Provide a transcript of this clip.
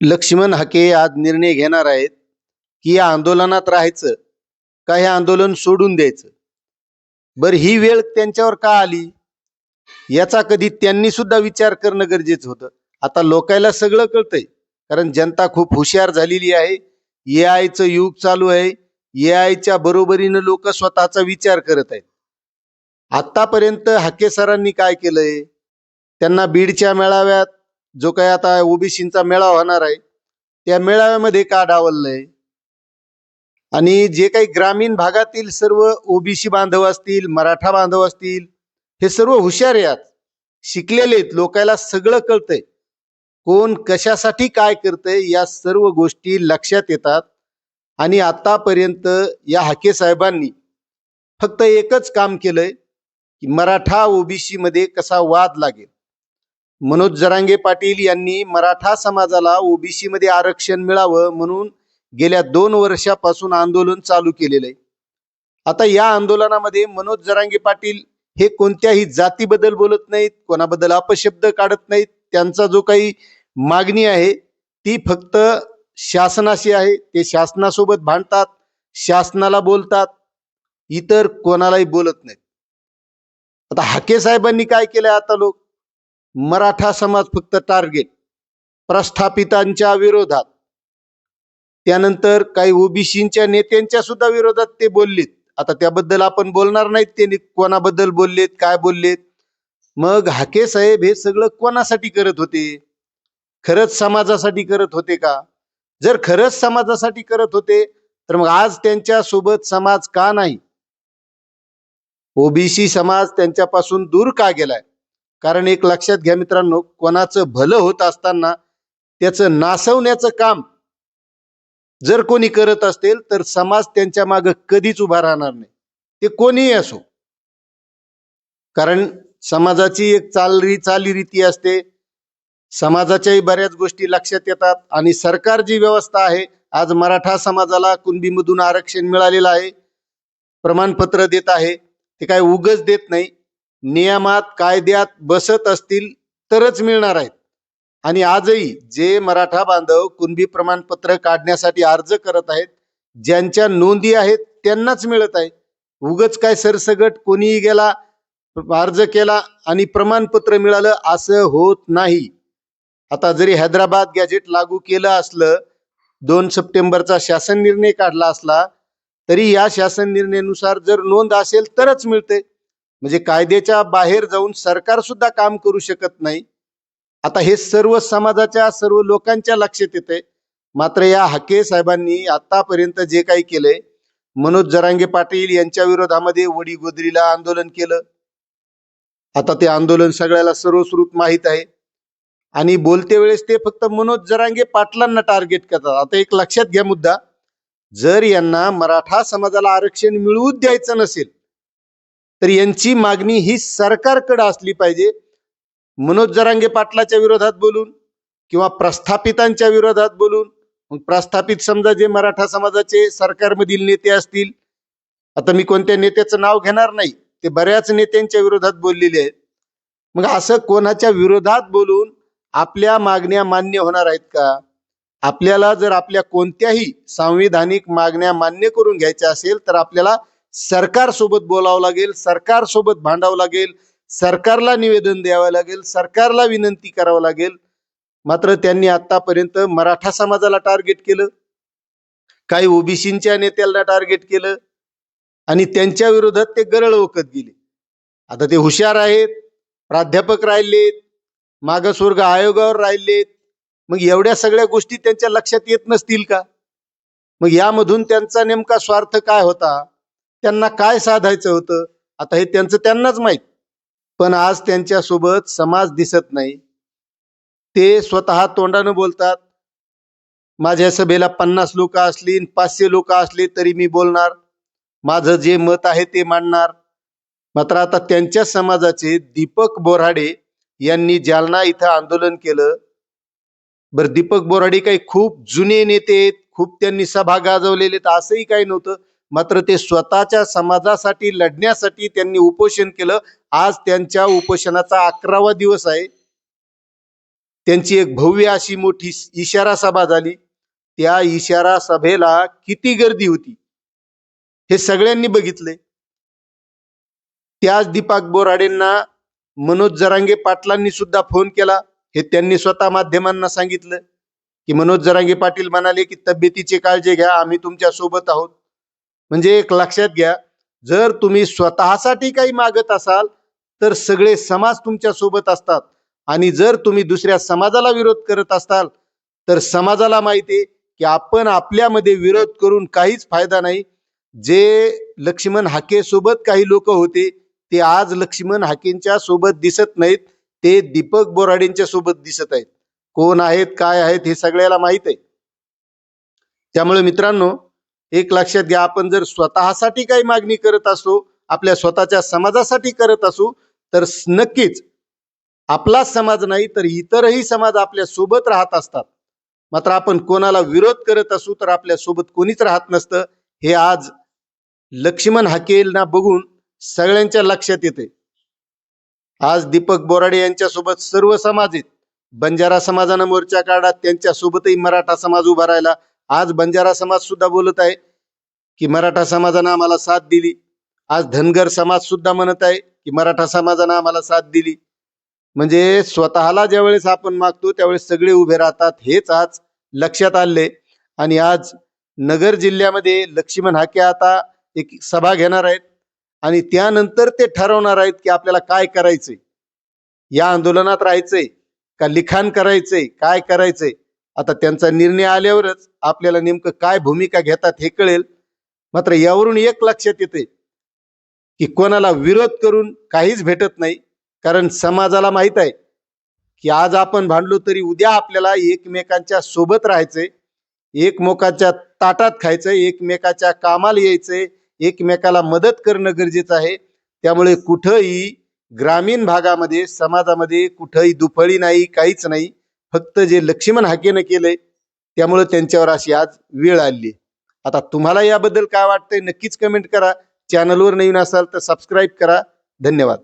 लक्ष्मण हाके आज निर्णय घेणार आहेत की या आंदोलनात राहायचं का हे आंदोलन सोडून द्यायचं? बर ही वेळ त्यांच्यावर का आली? याचा कधी त्यांनी सुद्धा विचार करणं गरजेचं होतं. आता लोकायला सगळं कळतंय कारण जनता खूप हुशार झालेली आहे. ए आयचं युग चालू आहे. ए आयच्या बरोबरीनं लोक स्वतःचा विचार करत आहेत. आतापर्यंत हाके सरांनी काय केलंय? त्यांना बीडच्या मेळाव्यात जो काही आता ओबीसीचा मेळावा होणार आहे त्या मेळाव्यामध्ये का डावललंय? आणि जे काही ग्रामीण भागातील सर्व ओबीसी बांधव असतील मराठा बांधव असतील हे सर्व हुशार आहेत शिकलेले आहेत लोकायला सगळं कळतंय. कोण कशासाठी काय करतंय या सर्व गोष्टी लक्षात येतात. आणि आतापर्यंत या हाके साहेबांनी फक्त एकच काम केलंय की मराठा ओबीसी मध्ये कसा वाद लागेल. मनोज जरांगे पाटील यांनी मराठा समाजाला ओबीसी मध्ये आरक्षण मिळावं म्हणून गेल्या दोन वर्षापासून आंदोलन चालू केलेलं आहे. आता या आंदोलनामध्ये मनोज जरांगे पाटील हे कोणत्याही जातीबद्दल बोलत नाहीत कोणाबद्दल अपशब्द काढत नाहीत. त्यांचा जो काही मागणी आहे ती फक्त शासनाशी आहे. ते शासनासोबत भांडतात शासनाला बोलतात इतर कोणालाही बोलत नाहीत. आता हाके साहेबांनी काय केलंय आता लोक? मराठा समाज फक्त टार्गेट प्रस्थापितांच्या विरोधात. त्यानंतर काही ओबीसीच्या नेत्यांच्या सुद्धा विरोधात ते बोललेत. आता त्याबद्दल आपण बोलणार नाहीत ते कोणाबद्दल बोललेत काय बोललेत? मग हाके साहेब हे सगळं कोणासाठी करत होते? खरंच समाजासाठी करत होते का? जर खरंच समाजासाठी करत होते तर मग आज त्यांच्यासोबत समाज का नाही? ओबीसी समाज त्यांच्यापासून दूर का गेलाय? कारण एक लक्षात घ्या मित्रांनो कोणाचं भलं होत असताना त्याचं नासवण्याचं काम जर कोणी करत असेल तर समाज त्यांच्या मागे कधीच उभा राहणार नाही. ते कोणीही असो. कारण समाजाची एक चालरी चालीरीती असते. समाजाच्याही बऱ्याच गोष्टी लक्षात येतात आणि सरकार जी व्यवस्था आहे आज मराठा समाजाला कुणबीमधून आरक्षण मिळालेलं आहे प्रमाणपत्र देत आहे ते काय उगच देत नाही. नियमात कायद्यात बसत असतील तरच मिळणार आहेत. आणि आजही जे मराठा बांधव कुणबी प्रमाणपत्र काढण्यासाठी अर्ज करत आहेत ज्यांच्या नोंदी आहेत त्यांनाच मिळत आहे. उगच काय सरसगट कोणीही गेला अर्ज केला आणि प्रमाणपत्र मिळालं असं होत नाही. आता जरी हैदराबाद गॅजेट लागू केलं असलं दोन सप्टेंबरचा शासन निर्णय काढला असला तरी या शासन निर्णयानुसार जर नोंद असेल तरच मिळते. म्हणजे कायद्याच्या बाहेर जाऊन सरकार सुद्धा काम करू शकत नाही. आता हे सर्व समाजाच्या सर्व लोकांच्या लक्षात येते मात्र या हाके साहेबांनी आतापर्यंत जे काही केलंय मनोज जरांगे पाटील यांच्या विरोधामध्ये वडी गोदरीला आंदोलन केलं. आता ते आंदोलन सगळ्याला सर्वश्रुत माहीत आहे. आणि बोलते वेळेस ते फक्त मनोज जरांगे पाटलांना टार्गेट करतात. आता एक लक्षात घ्या मुद्दा. जर यांना मराठा समाजाला आरक्षण मिळवूच द्यायचं नसेल तर यांची मागणी ही सरकारकडे असली पाहिजे. मनोज जरांगे पाटलाच्या विरोधात बोलून किंवा प्रस्थापितांच्या विरोधात बोलून मग प्रस्थापित समजा जे मराठा समाजाचे सरकारमधील नेते असतील आता मी कोणत्या नेत्याचं नाव घेणार नाही ते बऱ्याच नेत्यांच्या विरोधात बोललेले आहेत. मग असं कोणाच्या विरोधात बोलून आपल्या मागण्या मान्य होणार आहेत का? आपल्याला जर आपल्या कोणत्याही संविधानिक मागण्या मान्य करून घ्यायच्या असेल तर आपल्याला सरकार सोबत बोलावं लागेल सरकार सोबत भांडावं लागेल सरकारला निवेदन द्यावं लागेल सरकारला विनंती करावं लागेल. मात्र त्यांनी आतापर्यंत मराठा समाजाला टार्गेट केलं काही ओबीसीच्या नेत्याला टार्गेट केलं आणि त्यांच्या विरोधात ते गरळ ओकत गेले. आता ते हुशार आहेत प्राध्यापक राहिलेत मागासवर्ग आयोगावर राहिलेत. मग एवढ्या सगळ्या गोष्टी त्यांच्या लक्षात येत नसतील का? मग यामधून त्यांचा नेमका स्वार्थ काय होता? त्यांना काय साधायचं होतं? आता हे त्यांचं त्यांनाच माहीत. पण आज त्यांच्यासोबत समाज दिसत नाही. ते स्वतः तोंडानं बोलतात. माझ्या सभेला पन्नास लोक असली पाचशे लोक असले तरी मी बोलणार. माझं जे मत आहे ते मांडणार. मात्र आता त्यांच्या समाजाचे दीपक बोराडे यांनी जालना इथं आंदोलन केलं. बरं दीपक बोराडे काही खूप जुने नेते आहेत खूप त्यांनी सभा गाजवलेले आहेत असंही काही नव्हतं. मात्र ते स्वतःच्या समाजासाठी लढण्यासाठी त्यांनी उपोषण केलं. आज त्यांच्या उपोषणाचा अकरावा दिवस आहे. त्यांची एक भव्य अशी मोठी इशारा सभा झाली. त्या इशारा सभेला किती गर्दी होती. हे सगळ्यांनी बघितले. त्याच दीपक बोराडेंना मनोज जरांगे पाटलांनी सुद्धा फोन केला. हे त्यांनी स्वतः माध्यमांना सांगितलं. की मनोज जरांगे पाटील म्हणाले की तब्येतीची काळजी घ्या. आम्ही तुमच्यासोबत आहोत. म्हणजे एक लक्षात घ्या जर तुम्ही स्वतःसाठी काही मागत असाल तर सगळे समाज तुमच्यासोबत असतात. आणि जर तुम्ही दुसऱ्या समाजाला विरोध करत असाल तर समाजाला माहिती आहे की आपण आपल्यामध्ये विरोध करून काहीच फायदा नाही. जे लक्ष्मण हाके सोबत काही लोक होते ते आज लक्ष्मण हाकेंच्या सोबत दिसत नाहीत ते दीपक बोराडेंच्या सोबत दिसत आहेत. कोण आहेत काय आहेत हे सगळ्याला माहीत आहे. त्यामुळे मित्रांनो एक लक्षात घ्या आपण जर स्वतःसाठी काही मागणी करत असो आपल्या स्वतःच्या समाजासाठी करत असू तर नक्कीच आपलाच समाज नाही तर इतरही समाज आपल्यासोबत राहत असतात. मात्र आपण कोणाला विरोध करत असू तर आपल्यासोबत कोणीच राहत नसतं. हे आज लक्ष्मण हाकेलना बघून सगळ्यांच्या लक्षात येते. आज दीपक बोराडे यांच्यासोबत सर्व समाज आहेत. बंजारा समाजानं मोर्चा काढा त्यांच्यासोबतही मराठा समाज उभा राहिला. आज बंजारा समाज सुद्धा बोलत आहे की मराठा समाजानं आम्हाला साथ दिली. आज धनगर समाज सुद्धा म्हणत आहे की मराठा समाजानं आम्हाला साथ दिली. म्हणजे स्वतःला ज्यावेळेस आपण मागतो त्यावेळेस सगळे उभे राहतात हेच आज लक्षात आले आणि आज नगर जिल्ह्यामध्ये लक्ष्मण हाके आता एक सभा घेणार आहेत. आणि त्यानंतर ते ठरवणार आहेत की आपल्याला काय करायचंय. या आंदोलनात राहायचंय का लिखाण करायचंय काय करायचंय? आता त्यांचा निर्णय आल्यावरच आपल्याला नेमकं काय भूमिका घेतात हे कळेल. मात्र यावरून एक लक्षात येते की कोणाला विरोध करून काहीच भेटत नाही. कारण समाजाला माहीत आहे की आज आपण भांडलो तरी उद्या आपल्याला एकमेकांच्या सोबत राहायचंय. एकमेकाच्या ताटात खायचंय एकमेकाच्या कामाला यायचंय एकमेकाला मदत करणं गरजेचं आहे. त्यामुळे कुठंही ग्रामीण भागामध्ये समाजामध्ये कुठंही दुफळी नाही काहीच नाही. फक्त जे लक्ष्मण हाकेनं केलंय त्यामुळे त्यांच्यावर अशी आज वेळ आली. आता तुम्हाला याबद्दल काय वाटतंय नक्कीच कमेंट करा. चॅनलवर नवीन असाल तर सबस्क्राईब करा. धन्यवाद.